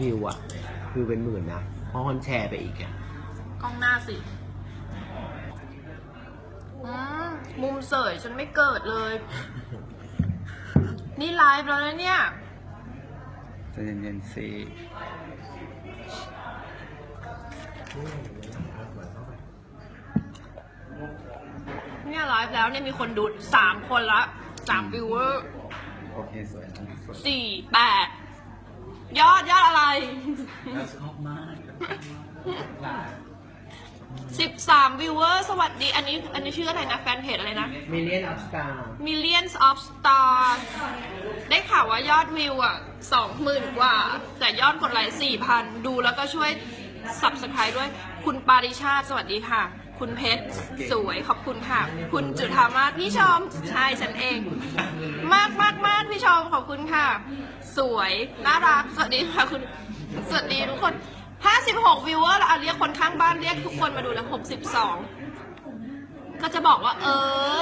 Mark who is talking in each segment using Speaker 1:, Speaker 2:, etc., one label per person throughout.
Speaker 1: วิวอะวิวเป็นหมื่นนะเพราะคนแชร์ไปอีกอะ
Speaker 2: กล้องหน้าสิอืมมุมเสยฉันไม่เกิดเลย นี่ไลฟ์แล้วนะเนี่ย
Speaker 3: ใจะเย็นๆสิ
Speaker 2: เนี่ยไลฟ์แล้วเนี่ยมีคนดูสามคนละสามวิวเวอร์
Speaker 3: โอเคสวยนะสวย
Speaker 2: สี่แปด ยอดยอดอะไร
Speaker 3: ชอบมาก
Speaker 2: สิบสามวิวเวอร์สวัสดี อันนี้อันนี้ชื่ออะไรนะ แฟนเพจอะไรนะ
Speaker 1: มิเลียนอัพสตาร์
Speaker 2: Millions of Stars ได้ข่าวว่ายอดวิวอะสองหมื่นกว่า แต่ยอดกดไลค์สี่พันดูแล้วก็ช่วย subscribe ด้วย คุณปาริชาติ สวัสดีค่ะ คุณเพชรสวยขอบคุณค่ะ คุณจุธามาศพี่ชมใช่ฉันเอง มากมากมากพี่ชมขอบคุณค่ะ สวยน่ารักสวัสดีค่ะคุณสวัสดีทุกคน 56 วิวเวอร์แล้วอะเรียกคนข้างบ้านเรียกทุกคนมาดูแล้ว 62 ก็จะบอกว่า เออ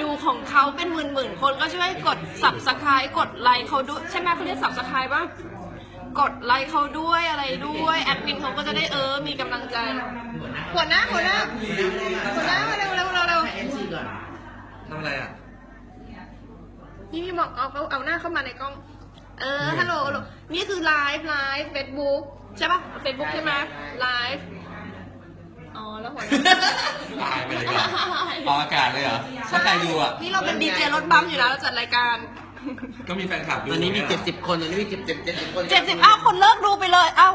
Speaker 2: ดูของเขาเป็นหมื่นหมื่นๆคนก็ช่วยกด subscribe กดไลค์เขาด้วยใช่ไหมเขาเรียก subscribe ป่ะ กดไลค์เขาด้วยอะไรด้วยแอดมินเขาก็จะได้เออมีกำลังใจหัวหน้าหัวหน้าหัวหน้ามาเร็วเร็วเร็วเร็ว
Speaker 1: ให้เอซีก่อน
Speaker 3: ทำอะไรอะ
Speaker 2: พี่พี่บอกเอาเอาเอาหน้าเข้ามาในกล้อง เออฮัลโหลฮัลโหลนี่คือไลฟ์ไลฟ์เฟซบุ๊กใช่ป่ะเฟซบุ๊กใช่ไหมไลฟ์อ๋อแล้วหัวหน้า
Speaker 3: ตายไปเลยก่อนออกอากาศเลยเหรอถ้าใครดูอะ
Speaker 2: นี่เราเป็นดีเจรถบัมอยู่นะเราจัดรายการ
Speaker 3: ก็มีแฟนคลับดู
Speaker 1: ตอนนี้มี
Speaker 3: ไยหร
Speaker 1: เจ็ดสิบคนตอนนี้มีเจ็ดเจ็ดเจ็ดสิบคน
Speaker 2: เจ็ดสิบอ้าวคนเลิกดูไปเลยเอ้า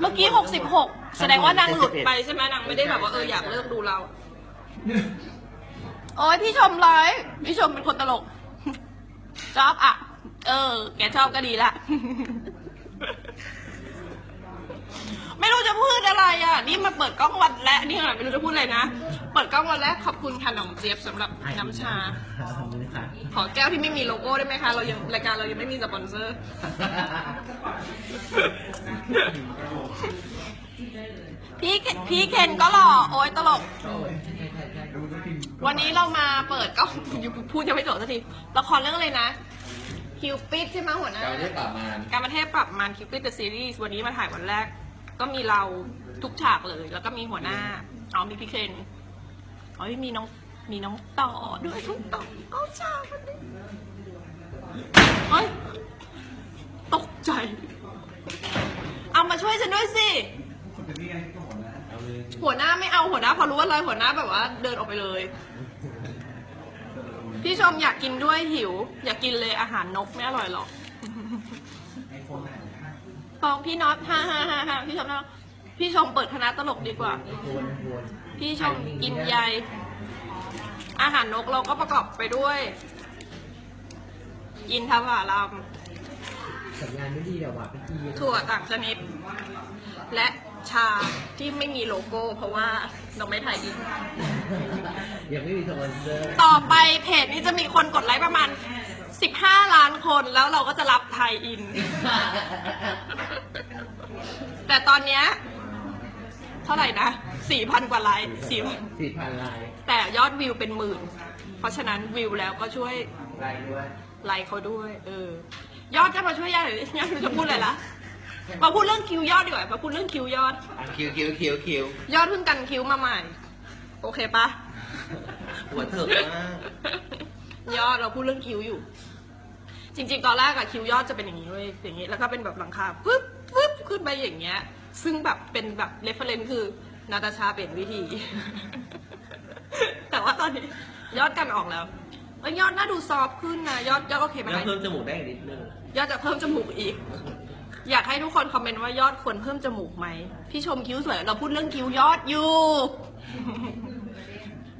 Speaker 2: เมื่อกี้หกสิบหกแสดงว่านางหลุดไปใช่ไหมนางไม่ได้แบบว่าเอออยากเลิกดูเรา โอ้ยพี่ชมไลฟ์พี่ชมเป็นคนตลกชอบอะ เออ แกชอบก็ดีละไม่รู้จะพูดอะไรอะ นี่มาเปิดกล้องวันแรกนี่ขนาดไม่รู้จะพูดอะไรนะ เปิดกล้องวันแรกขอบคุณค่ะน้องเจี๊ยบสำหรับน้ำชา
Speaker 1: ขอบคุณค่ะ
Speaker 2: ขอแก้วที่ไม่มีโลโก้ได้ไหมคะเรายังรายการเรายังไม่มีสปอนเซอร์ พี่เคนพี่เคนก็หล่อโอ้ยตลก วันนี้เรามาเปิดกล้องอยู่พูดยังไม่จบสักทีละครเรื่องอะไรนะคิวปิดใช่ไหมหัวหน้า
Speaker 3: การที่ปราบมาร
Speaker 2: การประเทศปรับมันคิวปิดเดอะซีรีส์วันนี้มาถ่ายวันแรก ก็มีเราทุกฉากเลย แล้วก็มีหัวหน้าอ๋อมีพี่เคน อ๋อมีน้องมีน้องต่อด้วยน้องต่อเอาฉากวันนี้เฮ้ยตกใจ เอามาช่วยฉันด้วยสิหัวหน้าไม่เอาหัวหน้าพอรู้ว่าอะไรหัวหน้าแบบว่า เดินออกไปเลย พี่ชมอยากกินด้วยหิว อยากกินเลยอาหารนกไม่อร่อยหรอกฟองพี่น็อตฮ่าฮ่าฮ่าฮ่าพี่ชมนะพี่ชมเปิดคณะตลกดีกว่า พี่ชมกินใย อาหารนกเราก็ประกอบไปด้วย อินทผลัม
Speaker 1: สัญญาณไม่ดีเดี๋ยวว่ะพี่กี้
Speaker 2: ถั่วต่างชนิด และชาที่ไม่มีโลโก้เพราะว่าเราไม่ถ่ายอิน
Speaker 1: ยังไม่มีสปอนเซอร์
Speaker 2: ต่อไปเพจนี้จะมีคนกดไลค์ประมาณ 15 ล้านคนแล้วเราก็จะรับไทยอิน แต่ตอนเนี้ย เท่าไหร่นะ4,000กว่าไลค์4,000
Speaker 1: สี่พันลาย
Speaker 2: แต่ยอดวิวเป็นหมื่น เพราะฉะนั้นวิวแล้วก็ช่วย
Speaker 1: ลายด้วย
Speaker 2: ไลค์เขาด้วย เออ ยอดจะมาช่วยยอดหน่อยดิยอดจะพูดอะไรละมาพูดเรื่องคิวยอดดีกว่ามาพูดเรื่องคิวยอด
Speaker 1: อะคิวคิวคิวคิวย
Speaker 2: อดเพิ่งกันคิวมาใหม่ โอเคปะ
Speaker 1: หัวเถิกมาก
Speaker 2: ยอดเราพูดเรื่องคิวอยู่ จริง ๆ ตอนแรกอะคิวยอดจะเป็นอย่างนี้เว้ยอย่างนี้ แล้วก็เป็นแบบหลังคาปึ๊บปึ๊บขึ้นไปอย่างเงี้ย ซึ่งแบบเป็นแบบเรฟเฟรนซ์คือนาตาชาเปลี่ยนวิธี แต่ว่าตอนนี้ยอดกันออกแล้วเอ้ยยอดน่าดูซอฟต์ขึ้นนะยอดยอดโอเคไหม
Speaker 1: แล้วเพิ่มจมูกได้อีกนิดนึง
Speaker 2: ยอดจะเพิ่มจมูกอีก อยากให้ทุกคนคอมเมนต์ว่ายอดควรเพิ่มจมูกไหมพี่ชมคิ้วสวยเราพูดเรื่องคิ้วยอดอยู่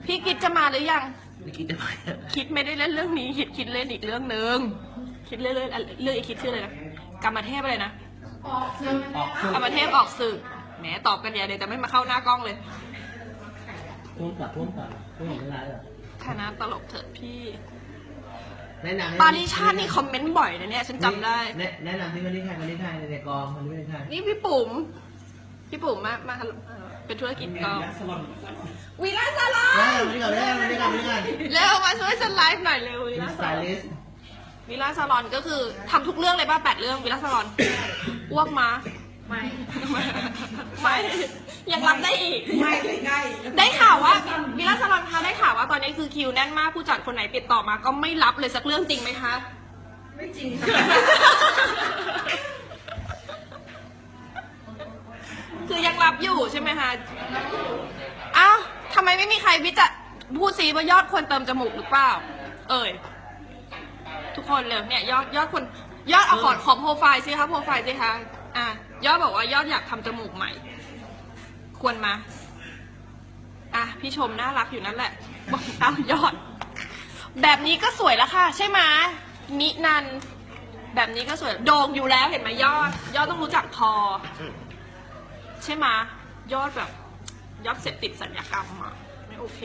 Speaker 2: พี่คิดจะมาหรือยัง
Speaker 1: พี่กี้จะไปอะ
Speaker 2: คิดไม่ได้เล่นเรื่องนี้คิดคิดเล่นอีกเรื่องหนึ่งคิดเล่นเรื่องเรื่องอีกคิดชื่ออะไรนะกรรมเทพอะไรนะ
Speaker 1: ออกคือก
Speaker 2: รรมเทพออกสื่อแหมตอบกันใหญ่เลยแต่ไม่มาเข้าหน้ากล้องเลย
Speaker 1: พ่วงกับพ่วงกับพ่วงกับไม่ร้ายเหรอ
Speaker 2: คณะตลกเถิดพี่
Speaker 1: แนะนำให้
Speaker 2: ปาริชาตินี่คอมเมนต์บ่อยนะเนี่ย ฉันจำได้
Speaker 1: แนะแนะนำที่วันนี้ใครวันนี้ใครในกองวันนี้เป็นใคร
Speaker 2: นี่พี่ปุ๋ม พี่ปุ๋มมามาเอ่อเป็นธุรกิจกองวีลาซาลอ
Speaker 1: เฮ้ย
Speaker 2: น
Speaker 1: วันนี้ก่อนเลยวันนี้ก่อนวันนี้ก่อน
Speaker 2: เร็วมาช่วยฉันไลฟ์หน่อยเร็ววี
Speaker 1: เป็น
Speaker 2: ลา
Speaker 1: ส
Speaker 2: ซา
Speaker 1: ไต
Speaker 2: ลอน
Speaker 1: ลิสต์
Speaker 2: วีลาซาลอนก็คือทำทุกเรื่องเลยป่ะแปดเรื่องวีลาซาลอน อ้วกมา
Speaker 4: ไม่
Speaker 2: ไม่ยังรับได้อีก
Speaker 4: ไม่ใกล้
Speaker 2: ได้ข่าวว่าวิลาสลอนคะได้ข่าวว่าตอนนี้คือคิวแน่นมากผู้จัดคนไหนติดต่อมา ก็ไม่รับเลยสักเรื่องจริงไหมคะ
Speaker 4: ไม่จริงค่ะ
Speaker 2: คือยังรับอยู่ใช่ไหมคะอ้าวทำไมไม่มีใครวิจารณ์พูดซีว่ายอดควรเติมจมูกหรือเปล่า เอ่ยทุกคนเลยเนี่ยยอดยอดคน ยอดเอาขอขอโปรไฟล์สิคะโปรไฟล์สิคะอะยอดบอกว่ายอดอยากทำจมูกใหม่ ควรมา อะพี่ชมน่ารักอยู่นั่นแหละ บอกเอายอด แบบนี้ก็สวยแล้วค่ะ ใช่ไหมนินัน แบบนี้ก็สวยโด่งอยู่แล้วเห็นไหมยอด ยอดต้องรู้จักพอ ใช่ไหมยอดแบบ ยอดเสพติดสัญญกรรมอะไม่โอเค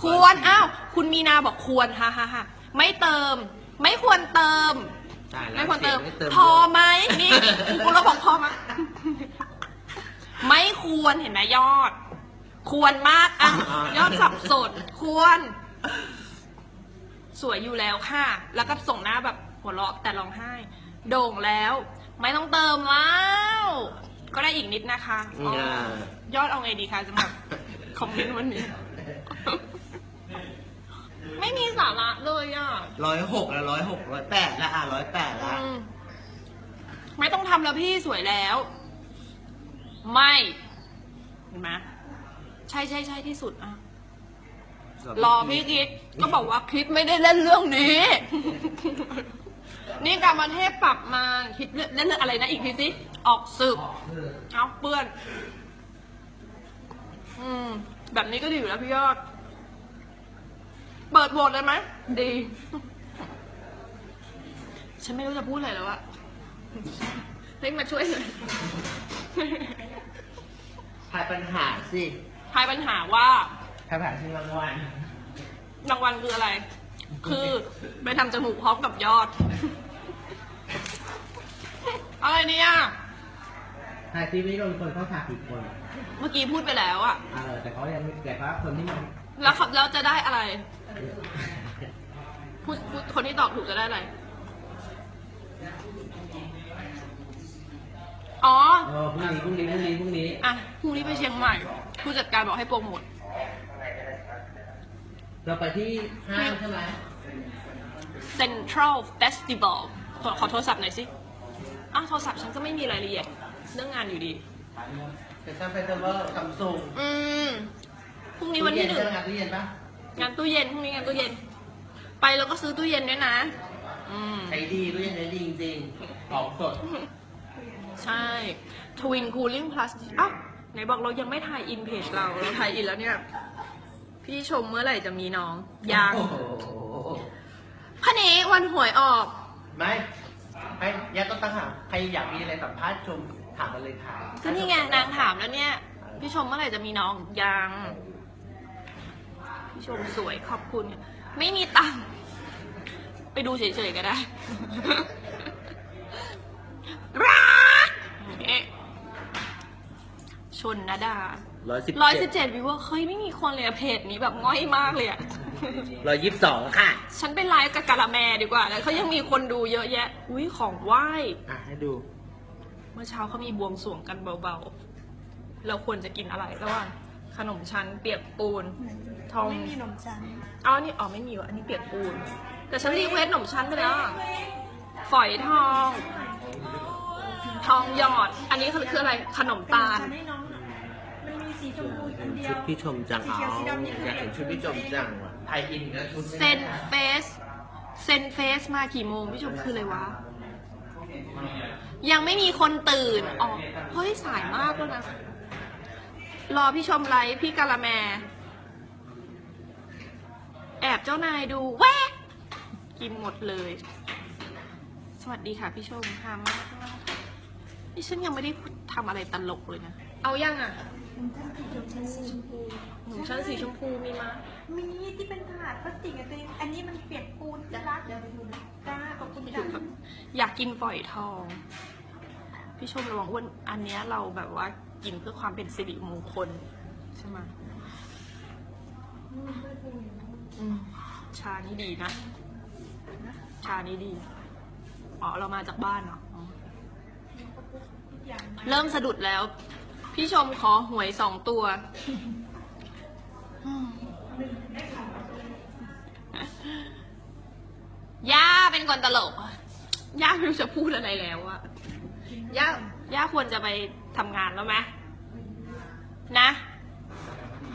Speaker 2: ควรอ้าวคุณมีนาบอกควรฮ่าฮ่าฮ่าไม่เติม ไม่ควรเติม
Speaker 1: ตายแล้ว
Speaker 2: ไม่ควรเติม
Speaker 1: สียงไเติม
Speaker 2: พอไหมนี่กูเราบอกพอไหมไม่ควรเห็นไหมยอด ควรมากอะยอดสับสนควร สวยอยู่แล้วค่ะ แล้วก็ส่งหน้าแบบหัวเราะแต่ร้องไห้ โด่งแล้ว ไม่ต้องเติมแล้ว ก็ได้อีกนิดนะคะอ๋อยอดเอาไงดีคะสำหรับคอมเมนต์วันนี้ ไม่มีสาระเลยอะ
Speaker 1: ร้อยหกแล้วร้อยหกร้อยแปดแล้วอะร้อยแปดแล้ว
Speaker 2: อืมไม่ต้องทำแล้วพี่สวยแล้ว ไม่เห็นไหมใช่ใช่ใช่ที่สุดอะ รอพี่คิดก็บอกว่าคิดไม่ได้เล่นเรื่องนี้ นี่การมาเทพปรับมาคิดเล่นเรื่องอะไรนะอีกทีสิออกศึกเอาเปื้อน อืม แบบนี้ก็ดีอยู่แล้วพี่ยอด เปิดโหวตเลยไหมดี ฉันไม่รู้จะพูดอะไรแล้วอะเฮ้ยมาช่วยหน่อย
Speaker 1: ทายปัญหาสิ
Speaker 2: ทายปัญหาว่า
Speaker 1: ทายปัญหาที่รางวัล
Speaker 2: รางวัลคืออะไร คือไปทำจมูกพร้อมกับยอด อะไรเนี่ย
Speaker 1: ทายซีรีส์เรามีคนเข้าฉากกี่คน
Speaker 2: เมื่อกี้พูดไปแล้วอะ
Speaker 1: เออแต่เขายังไม่แต่ว่าคนที่มัน
Speaker 2: แล้วขับแล้วจะได้อะไรพูดพูดคนที่ตอบถูกจะได้อะไร อ๋อ
Speaker 1: เออพรุ่งนี้พรุ่งนี้พรุ่งนี้พรุ่งนี้
Speaker 2: อะพรุ่งนี้ไปเชียงใหม่ ผู้จัดการบอกให้โปรโมท
Speaker 1: เราไปที่ห้างใช่ไหม
Speaker 2: Central Festival ขอขอโทรศัพท์หน่อยสิ อ้าวโทรศัพท์ฉันก็ไม่มีรายละเอียด เรื่องงานอยู่ดี
Speaker 1: เป็นซัมเฟสติวัลซัมซุง
Speaker 2: อืม พรุ่งนี้วันที่หนึ่ง
Speaker 1: งานตู้เย็นปะ
Speaker 2: งานตู้เย็นพรุ่งนี้งานตู้เย็น ไปแล้วก็ซื้อตู้เย็นด้วยนะอืม
Speaker 1: ใช้ดีตู้เย็นใช้ดีจริงๆของสด
Speaker 2: ใช่ Twin Cooling Plus อ้าวไหนบอกเรายังไม่ถ่ายอินเพจเราเราถ่ายอินแล้วเนี่ย พี่ชมเมื่อไหร่จะมีน้องยัง
Speaker 1: โอ้โห
Speaker 2: พะนี้วันหวยออก
Speaker 1: ไม่ให้ยัดต้นตั้งหาใครอยากมีอะไรสัมภาษณ์ชมถามมาเลยค่ะ
Speaker 2: ก็นี่ไงนางถามแล้วเนี่ย พี่ชมเมื่อไหร่จะมีน้องยัง พี่ชมสวยขอบคุณ ไม่มีตังค์ไปดูเฉยๆก็ได้ รักเอ๊ะชนนะดา
Speaker 1: ร้อยสิบ
Speaker 2: ร้อยสิบเจ็ดวิวว่าเฮ้ยไม่มีคนเลยอะเพจนี้แบบง่อยมากเลยอะ
Speaker 1: ร้อยยี่สิบสองค่ะ
Speaker 2: ฉันไปไลฟ์กับกาละแมดีกว่าแล้วเขายังมีคนดูเยอะแยะ อุ้ยของไหว้
Speaker 1: อะให้ดู
Speaker 2: เมื่อเช้าเขามีบวงสรวงกันเบาๆ เราควรจะกินอะไรระหว่าง ขนมชั้นเปียกปูน ทอง
Speaker 4: ไม่มีขนมจันทร์
Speaker 2: อ๋อนี่อ๋อไม่มีวะอันนี้เปียกปูน แต่ฉันรีเควสขนมชั้นไปแล้วอะฝอยทอง ทองหยอด อันนี้คือคืออะไรขนมตาล
Speaker 4: ให้น้องหน่อยมันมีสีชมพูอันเดีย
Speaker 1: ชุ
Speaker 4: ว
Speaker 1: ดพี่ชมจัง
Speaker 4: สีเขียวสีดำนี่คือ
Speaker 1: อยากเห็นชุดพี่ชมจังว่ะไทยอินนะชุด
Speaker 2: เซนเฟส เซนเฟสมากี่โมงพี่ชมคืออะไรวะ ยังไม่มีคนตื่น อ๋อ เฮ้ยสายมากแล้วนะ รอพี่ชมไลฟ์พี่กาละแม แอบเจ้านายดูแวะกินหมดเลย สวัสดีค่ะพี่ชมหามากมากนี่ฉันยังไม่ได้ทำอะไรตลกเลยนะ เอายังอะหนุ่มชั้นสีชมพูมีมา
Speaker 4: มีที่เป็นถาดพลาสติกอะตัวเองอันนี้มันเปียกปูนจะรักเดี๋ยวไปดูนะจ้าขอบคุณ
Speaker 2: พี่ช
Speaker 4: จ้าม
Speaker 2: แบบอยากกินฝอยทอง พี่ชมระวังอ้วนอันเนี้ยเราแบบว่า กินเพื่อความเป็นสิริมงคล ใช่ไหมอืมชานี่ดีนะ ชานี่ดี อ๋อ เรามาจากบ้านเหรออ๋อ
Speaker 4: ทุกอย่าง
Speaker 2: เริ่มสะดุดแล้ว พี่ชมขอหวยสองตัว ย่าเป็นคนตลก ย่าไม่รู้จะพูดอะไรแล้วอะย่าย่าควรจะไปทำงานแล้วไหม นะ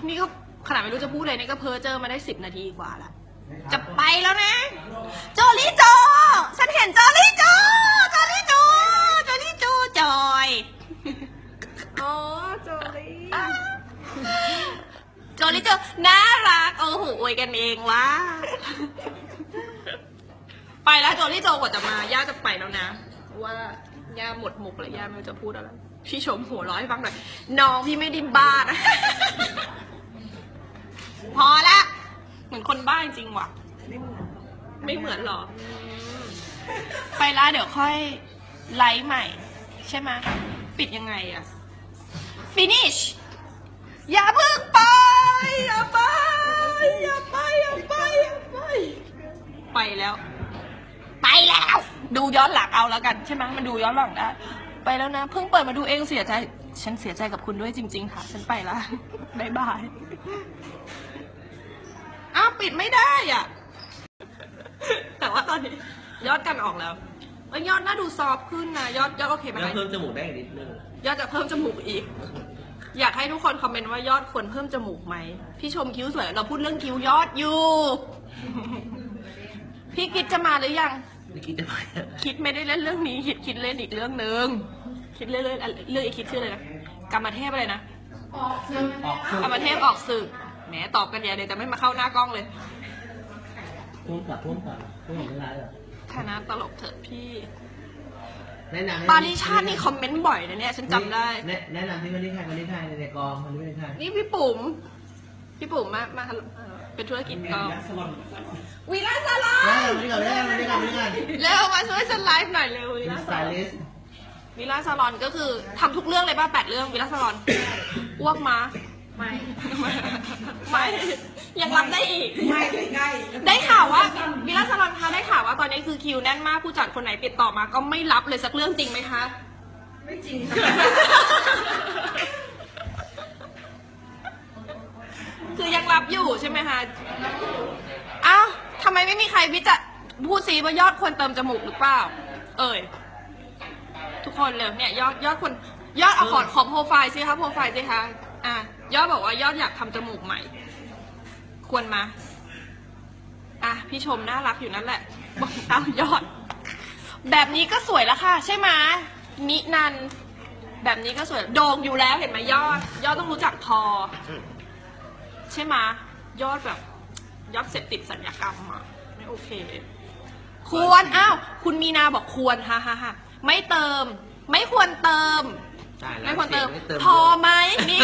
Speaker 2: นี่ก็ขนาดไม่รู้จะพูดเลยนี่ก็เพ้อเจอมาได้สิบนาทีกว่าละจะไปแล้วนะ โจลี่โจ ฉันเห็นโจลี่โจ โจลี่โจ โจลี่โจจอย
Speaker 4: อ๋อโจลี่
Speaker 2: โจลี่โจน่ารักโอ้โหอวยกันเองวะไปแล้วโจลี่โจกว่าจะมาย่าจะไปแล้วนะว่าย่าหมดมุกแล้วย่าไม่รู้จะพูดอะไร พี่ชมหัวร้อยฟังหน่อย น้องพี่ไม่ไดิ้บ้านะ พอละ เหมือนคนบ้าจริงว่ะ ไม่เหมือนหรอ ไปละเดี๋ยวค่อยไลฟ์ใหม่ ใช่ไหมปิดยังไงอะ finish อย่าเพิ่งไป อย่าไป อย่าไป อย่าไป อย่าไป ไปแล้ว ไปแล้ว ดูย้อนหลังเอาแล้วกัน ใช่ไหมมันดูย้อนหลังได้ ไปแล้วนะ เพิ่งเปิดมาดูเองเสียใจ ฉันเสียใจกับคุณด้วยจริง ๆ ค่ะ ฉันไปละบ๊ายบายอ้าวปิดไม่ได้อะ แต่ว่าตอนนี้ยอดกันออกแล้วเอ้ยยอดน่าดูซอฟต์ขึ้นนะยอดยอดโอเคไหม
Speaker 1: แล้ว
Speaker 2: คะ
Speaker 1: เพิ่มจมูกได้อีกนิดนึง
Speaker 2: ยอดจะเพิ่มจมูกอีก อยากให้ทุกคนคอมเมนต์ว่ายอดควรเพิ่มจมูกไหมพี่ชมคิ้วสวยเราพูดเรื่องคิ้วยอดอยู่ พี่คิดจะมาหรือยัง
Speaker 1: เมื่อกี้จะไป
Speaker 2: คิดไม่ได้เล่นเรื่องนี้ คิดคิดเล่นอีกเรื่องหนึ่งคิดเล่นเล่นเรื่องอีกคิดชื่ออะไรนะกรรมเทพอะไรนะ
Speaker 1: ออกคือก
Speaker 2: รรมเทพออกสื่อแหมตอบกันใหญ่เลยแต่ไม่มาเข้าหน้ากล้องเลย
Speaker 1: พุ่งกลับพุ่งกลับพุ่งกลับไม่ร้ายเหรอ
Speaker 2: คณะตลกเถอะพี่
Speaker 1: แนะนำ
Speaker 2: ปาริชาตินี่คอมเมนต์บ่อยนะเนี่ยฉันจำได้
Speaker 1: แนะแนะนำที่คนนี้ใครคนนี้ใครในกองคนนี้เป็นใคร
Speaker 2: นี่พี่ปุ๋มพี่ปุ๋มมามา เอ่อเป็นธุรกิจกองวีลาสลา
Speaker 1: แนะ
Speaker 2: น
Speaker 1: นำคนนี้ก่อนแนะนำคนนี้ก่อนคนนี้ก่อน
Speaker 2: เร็วมาช่วยฉันไลฟ์หน่อยเร็ววี
Speaker 1: เป็น
Speaker 2: ลา
Speaker 1: ส
Speaker 2: ส
Speaker 1: ไต
Speaker 2: ลอน
Speaker 1: ลิสต์
Speaker 2: วีลาสลอนก็คือทำทุกเรื่องเลยป่ะแปดเรื่องวีลาสลอนอ้วกมา
Speaker 4: ไม่
Speaker 2: ไม่ยังรับได้อีก
Speaker 4: ไม่ใกล้
Speaker 2: ได้ข่าวว่าวิลาสลอนคะได้ข่าวว่าตอนนี้คือคิวแน่นมากผู้จัดคนไหนติดต่อมา ก็ไม่รับเลยสักเรื่องจริงไหมคะ
Speaker 4: ไม่จริงค่ะ
Speaker 2: คือยังรับอยู่ใช่ไหมคะอ้าวทำไมไม่มีใครวิจัดพูดซีว่ายอดควรเติมจมูกหรือเปล่า เอ่ย ทุกคนเร็วเนี่ยยอดยอดคนยอดเอาขอขอโปรไฟล์สิคะโปรไฟล์สิคะอะยอดบอกว่ายอดอยากทำจมูกใหม่ ควรมาอะพี่ชมน่ารักอยู่นั่นแหละบอกเอายอด แบบนี้ก็สวยแล้วค่ะ ใช่ไหมนินัน แบบนี้ก็สวยโด่งอยู่แล้วเห็นไหมยอด ยอดต้องรู้จักพอ ใช่ไหมยอดแบบยอดเสพติดสัญญกรรมอะไม่โอเค ควรอ้าวคุณมีนาบอกควรฮ่าฮ่าฮ่าไม่เติม ไม่ควรเติม
Speaker 1: ตายแล้ว
Speaker 2: ไม่ควรเติม
Speaker 1: สียงไเติม
Speaker 2: พอไหมนี่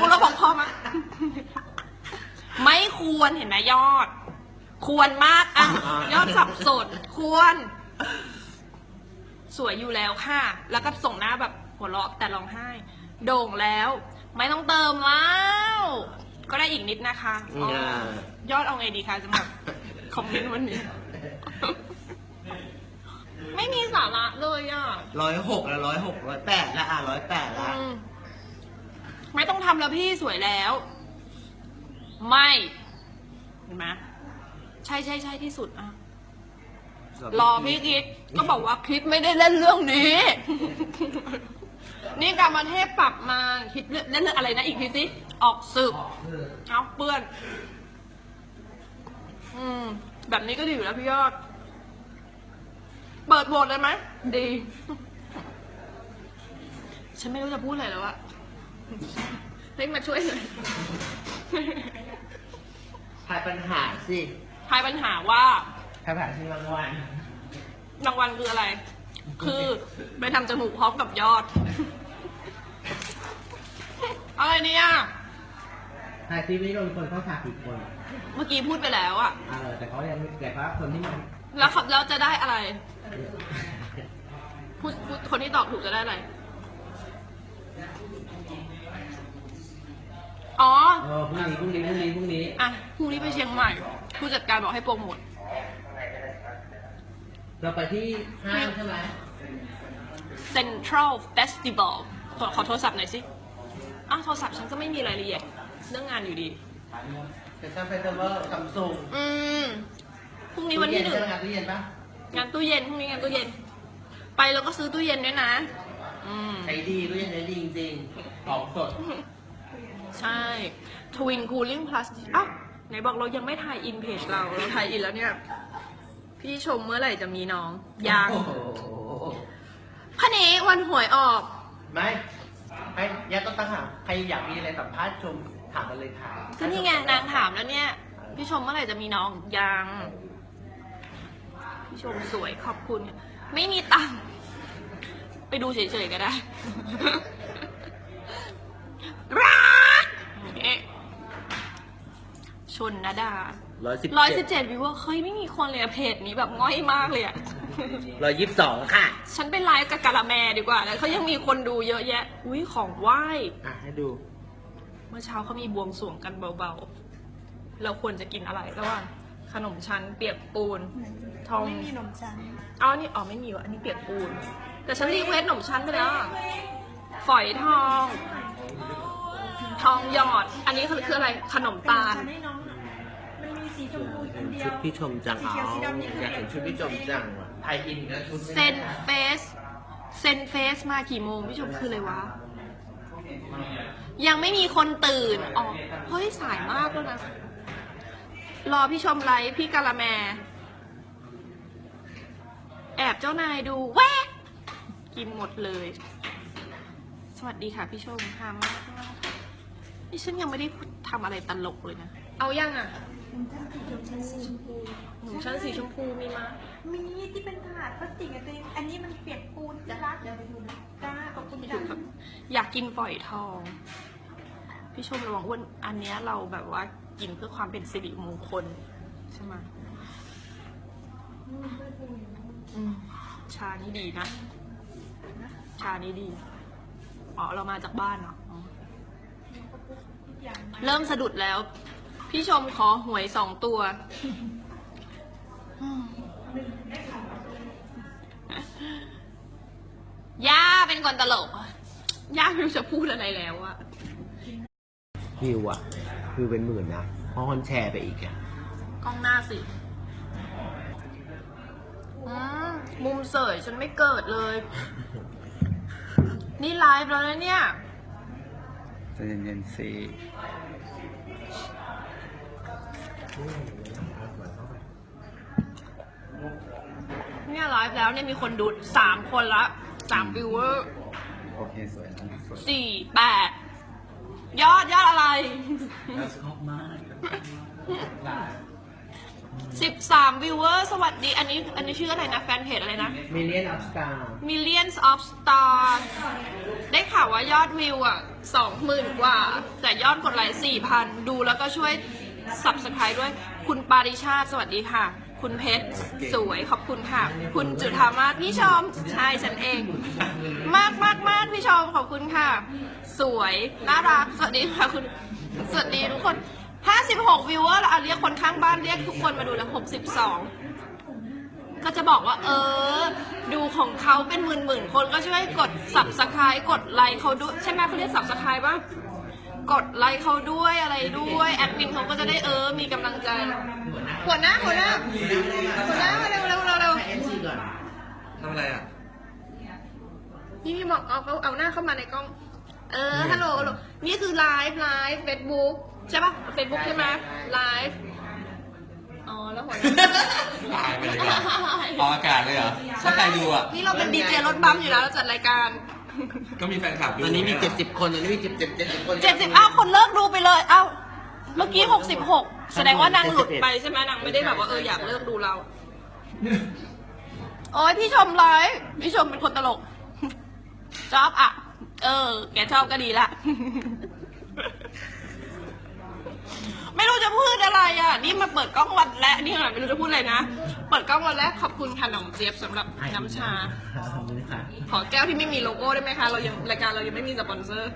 Speaker 2: กูเราบอกพอไหมไม่ควรเห็นไหมยอด ควรมากอะยอดสับสนควร สวยอยู่แล้วค่ะ แล้วก็ส่งหน้าแบบหัวเราะแต่ร้องไห้ โด่งแล้ว ไม่ต้องเติมแล้ว ก็ได้อีกนิดนะคะอ๋อ
Speaker 1: อ่า
Speaker 2: ยอดเอาไงดีคะสำหรับคอมเมนต์วันนี้ ไม่มีสาระเลยอะ
Speaker 1: ร้อยหกแล้วร้อยหกร้อยแปดละอะร้อยแปดละ
Speaker 2: อืมไม่ต้องทำแล้วพี่สวยแล้ว ไม่เห็นไหมใช่ใช่ใช่ที่สุดอะ รอพี่คิดก็บอกว่าคิดไม่ได้เล่นเรื่องนี้ นี่การมาเทพปรับมาคิดเล่นเรื่องอะไรนะอีกทีสิ ออกศึกเอาเปื้อน อืม แบบนี้ก็ดีอยู่แล้วพี่ยอด เปิดโหวตเลยไหม ดี ฉันไม่รู้จะพูดอะไรแล้วอะเร่งมาช่วยหน่อย
Speaker 1: ทายปัญหาสิ
Speaker 2: ทายปัญหาว่า
Speaker 1: ทายปัญหาที่รางวัล
Speaker 2: รางวัลคืออะไร คือไปทำจมูกพร้อมกับยอด อะไรเนี่ย
Speaker 1: ทายซิไม่โดนคนเข้าฉากกี่คน
Speaker 2: เมื่อกี้พูดไปแล้วอะ
Speaker 1: อ่าแต่เขายังแต่ว่าคนที่มัน
Speaker 2: แล้วเขาแล้วจะได้อะไร พูดพูดคนที่ตอบถูกจะได้อะไร อ๋อ
Speaker 1: เออพรุ่งนี้พรุ่งนี้พรุ่งนี้พรุ่งนี้
Speaker 2: อะพรุ่งนี้ไปเชียงใหม่ ผู้จัดการบอกให้โปรโมท
Speaker 1: เราไปที่ห้างใช่ไหม
Speaker 2: Central Festival ขอขอโทรศัพท์หน่อยสิ อ้าวโทรศัพท์ฉันก็ไม่มีรายละเอียดเรื่องงานอยู่ดี
Speaker 1: เซนทรัลเฟสติวัลซัมซุง
Speaker 2: อืม พรุ่งนี้วันที่หนึ่ง
Speaker 1: งานตู้เย็นปะ
Speaker 2: งานตู้เย็นพรุ่งนี้งานตู้เย็น ไปแล้วก็ซื้อตู้เย็นด้วยนะ อืม
Speaker 1: ใช้ดีตู้เย็นใช้ดีจริงๆของสด
Speaker 2: ใช่ Twin Cooling Plus อ้าวไหนบอกเรายังไม่ถ่ายอินเพจเรา เราถ่ายอินแล้วเนี่ย พี่ชมเมื่อไหร่จะมีน้อง ยัง
Speaker 1: โอ้โห
Speaker 2: พะนี้วันหวยออก
Speaker 1: ไม่ไม่ยาต้องตั้งหาใครอยากมีอะไรสัมภาษณ์ชมถามมาเลยค่ะ
Speaker 2: ก็นี่ไงนางถามแล้วเนี่ย พี่ชมเมื่อไหร่จะมีน้อง ยัง พี่ชมสวยขอบคุณ ไม่มีตังค์ไปดูเฉยๆก็ได้ รักเอ๊ะชนนะดา
Speaker 1: ร้อยสิบ
Speaker 2: ร้อยสิบเจ็ดวิวว่าเฮ้ยไม่มีคนเลยอะเพจนี้แบบง่อยมากเลยอะ
Speaker 1: ร้อยยี่สิบสองค่ะ
Speaker 2: ฉันไปไลฟ์กับกะละแมดีกว่าแล้วเขายังมีคนดูเยอะแยะ อุ้ยของไหว้
Speaker 1: อะให้ดู
Speaker 2: เมื่อเช้าเขามีบวงสรวงกันเบาๆ เราควรจะกินอะไรระหว่างขนมชั้นเปียกปูน ทอง
Speaker 4: ไม่มีขนมจัน
Speaker 2: เอาอันนี้อ๋อไม่มีวะอันนี้เปียกปูน แต่ฉันรีเควสขนมชั้นไปแล้วอะฝอยทอง ทองหยอด อันนี้คือคืออะไรขนมตาล
Speaker 4: เป็นข สีชมพูอันเดียว
Speaker 1: ชุดพี่ชมจัง
Speaker 4: สีเขียวสีดำนี่คือ
Speaker 1: อยากเห็นชุดพี่ชมจังว่ะไทยอินนะชุด
Speaker 2: เซนเฟสเซนเฟสมากี่โมงพี่ชมคืออะไรวะ ยังไม่มีคนตื่นอ๋อเฮ้ยสายมากแล้วนะ รอพี่ชมไลฟ์พี่กาละแม แอบเจ้านายดูแวะกินหมดเลย สวัสดีค่ะพี่ชมฮามากมากนี่ฉันยังไม่ได้ทำอะไรตลกเลยนะ เอายังอะ หนูชั้นสีชมพูมีมา
Speaker 4: มีที่เป็นถาดพลาสติกอะตัวเองอันนี้มันเปียกปูนจะรักเดี๋ยวไปดูนะจ้าขอบคุณ
Speaker 2: ไม่
Speaker 4: จ้า
Speaker 2: ถูกครับอยากกินฝอยทอง พี่ชมระวังอ้วนอันเนี้ยเราแบบว่ากินเพื่อความเป็นสิริมงคลใช่ไหมอืมชานี่ดีนะ ชานี่ดี อ๋อ เรามาจากบ้านเหรออ๋อเริ่มสะดุดแล้ว พี่ชมขอหวยสองตัวอืมย่าเป็นคนตลก ย่าไม่รู้จะพูดอะไรแล้วอะ
Speaker 1: วิวอะวิวเป็นหมื่นนะเพราะคนแชร์ไปอีกอะ
Speaker 2: กล้องหน้าสิอืมมุมเสยฉันไม่เกิดเลย นี่ไลฟ์แล้วนะเนี่ย
Speaker 3: ใจเย็นๆสิ
Speaker 2: เนี่ยไลฟ์แล้วเนี่ยมีคนดูสามคนละสามวิวเวอร์
Speaker 3: โอเคสวยนะสวย
Speaker 2: สี่แปดยอดยอดอะไร
Speaker 3: แล้วชอบมาก
Speaker 2: สิบสามวิวเวอร์สวัสดี อันนี้อันนี้ชื่ออะไรนะแฟนเพจอะไรนะ
Speaker 1: มิเลียนอัพสตาร์
Speaker 2: Millions of Stars ได้ข่าวว่ายอดวิวอะสองหมื่นกว่า แต่ยอดกดไลค์สี่พันดูแล้วก็ช่วย subscribe ด้วยคุณปาริชาติสวัสดีค่ะ คุณเพชรสวยขอบคุณค่ะ คุณจุธามาศพี่ชมใช่ฉันเอง มากมากมากพี่ชมขอบคุณค่ะ สวยน่ารักสวัสดีค่ะคุณสวัสดีทุกคน 56 วิวเวอร์แล้วอะเรียกคนข้างบ้านเรียกทุกคนมาดูแล้ว 62 ก็จะบอกว่า เออ ดูของเขาเป็นหมื่นหมื่นๆคนก็ช่วยกด subscribe กดไลค์เขาด้วยใช่ไหมเขาเรียก subscribe ป่ะ กดไลค์เขาด้วยอะไรด้วย แอดมินเขาก็จะได้เออ มีกำลังใจหัวหน้าหัวหน้าหัวหน้ามาเร็วเร็วเร็วเร็ว
Speaker 1: เอ็นซีก่อน
Speaker 3: ทำอะไรอะ
Speaker 2: พี่พี่บอกเอาเอาเอาหน้าเข้ามาในกล้อง เออ ฮัลโหลฮัลโหลนี่คือไลฟ์ไลฟ์เฟซบุ๊กใช่ป่ะเฟซบุ๊กใช่ไหมไลฟ์ อ๋อ แล้วหัวหน้า
Speaker 3: ตายไปเลยเหรอออกอากาศเลยเหรอถ้าใครดูอะ
Speaker 2: นี่เราเป็นดีเจรถบัมอยู่แล้วเราจัดรายการ
Speaker 3: ก็มีแฟนคลับดู
Speaker 1: ตอนนี้มีเจ็ดสิบคนตอนนี้มีเจ็ดเจ็ดเจ็ดสิบคน
Speaker 2: เจ็ดสิบอ้าวคนเลิกดูไปเลยเอ้าเมื่อกี้หกสิบหกแสดงว่านางหลุดไปใช่ไหมนางไม่ได้แบบว่าเอออยากเลิกดูเรา โอ้ยพี่ชมไลฟ์พี่ชมเป็นคนตลก ชอบอะ เออ แกชอบก็ดีละ ไม่รู้จะพูดอะไรอะ นี่มาเปิดกล้องวันแรกนี่ขนาดไม่รู้จะพูดอะไรนะ เปิดกล้องวันแรกขอบคุณค่ะน้องเจี๊ยบสำหรับน้ำชา
Speaker 1: ขอบคุณค่ะ
Speaker 2: ขอแก้วที่ไม่มีโลโก้ได้ไหมคะ เรายังรายการเรายังไม่มีสปอนเซอร์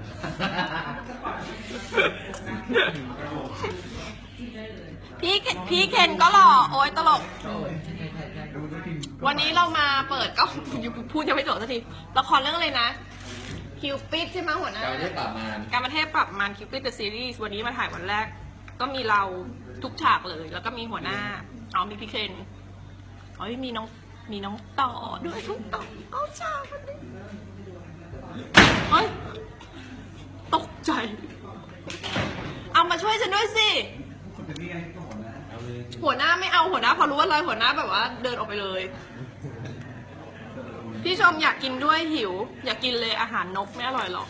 Speaker 2: พี่เคนพี่เคนก็หล่อโอ้ยตลก วันนี้เรามาเปิดกล้องพูดยังไม่จบสักทีละครเรื่องอะไรนะคิวปิดใช่ไหมหัวหน้า
Speaker 3: การประเทศปราบมาร
Speaker 2: การประเทศปรับมารคิวปิดเดอะซีรีส์วันนี้มาถ่ายวันแรก ก็มีเราทุกฉากเลย แล้วก็มีหัวหน้าเอามีพี่เคนอ๋อมีน้องมีน้องต่อด้วยทุกต่อเข้าฉากวันนี้เฮ้ยตกใจ เอามาช่วยฉันด้วยสิหัวหน้าไม่เอาหัวหน้าพอรู้ว่าเลยหัวหน้าแบบว่า เดินออกไปเลย พี่ชมอยากกินด้วยหิว อยากกินเลยอาหารนกไม่อร่อยหรอก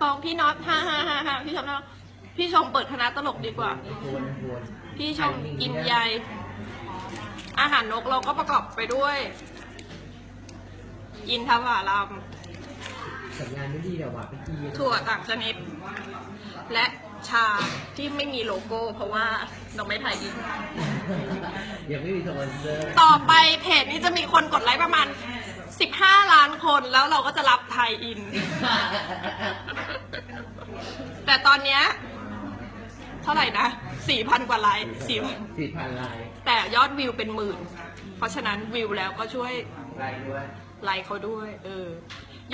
Speaker 2: ฟองพี่น็อตฮ่าฮ่าฮ่าฮ่าพี่ชมนะพี่ชมเปิดคณะตลกดีกว่า พี่ชมกินใยอาหารนกเราก็ประกอบไปด้วย อินทผลัม
Speaker 1: สัญญาณไม่ดีเดี๋ยวว่ะพี่กี
Speaker 2: ถั่วต่างชนิด และชาที่ไม่มีโลโก้ เพราะว่าเราไม่ไทยอิน
Speaker 1: ยังไม่มีสปอนเซอร์
Speaker 2: ต่อไปเพจนี้จะมีคนกดไลค์ประมาณ 15ล้าน คนแล้วเราก็จะรับไทยอิน แต่ตอนเนี้ยเท่าไหร่นะ4,000กว่าไลค์4,000
Speaker 1: สี่พันลาย
Speaker 2: แต่ยอดวิวเป็นหมื่น เพราะฉะนั้นวิวแล้วก็ช่วย
Speaker 1: ลายด้วย
Speaker 2: ไลค์เขาด้วย เออ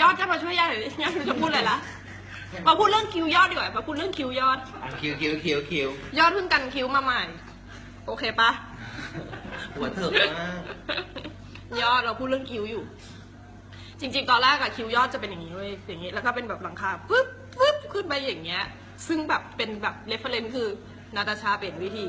Speaker 2: ยอดจะมาช่วยยอดหน่อยดิยอดจะพูดอะไรละมาพูดเรื่องคิวยอดดีกว่ามาพูดเรื่องคิวยอด
Speaker 1: คิวคิวคิวคิวย
Speaker 2: อดเพิ่งกันคิวมาใหม่ โอเคปะ
Speaker 1: หัวเถิกมาก
Speaker 2: ยอดเราพูดเรื่องคิวอยู่ จริง ๆ ตอนแรกอะคิวยอดจะเป็นอย่างนี้เว้ยอย่างนี้ แล้วก็เป็นแบบหลังคาปึ๊บปึ๊บขึ้นไปอย่างเงี้ย ซึ่งแบบเป็นแบบเรฟเฟรนซ์คือนาตาชาเปลี่ยนวิธี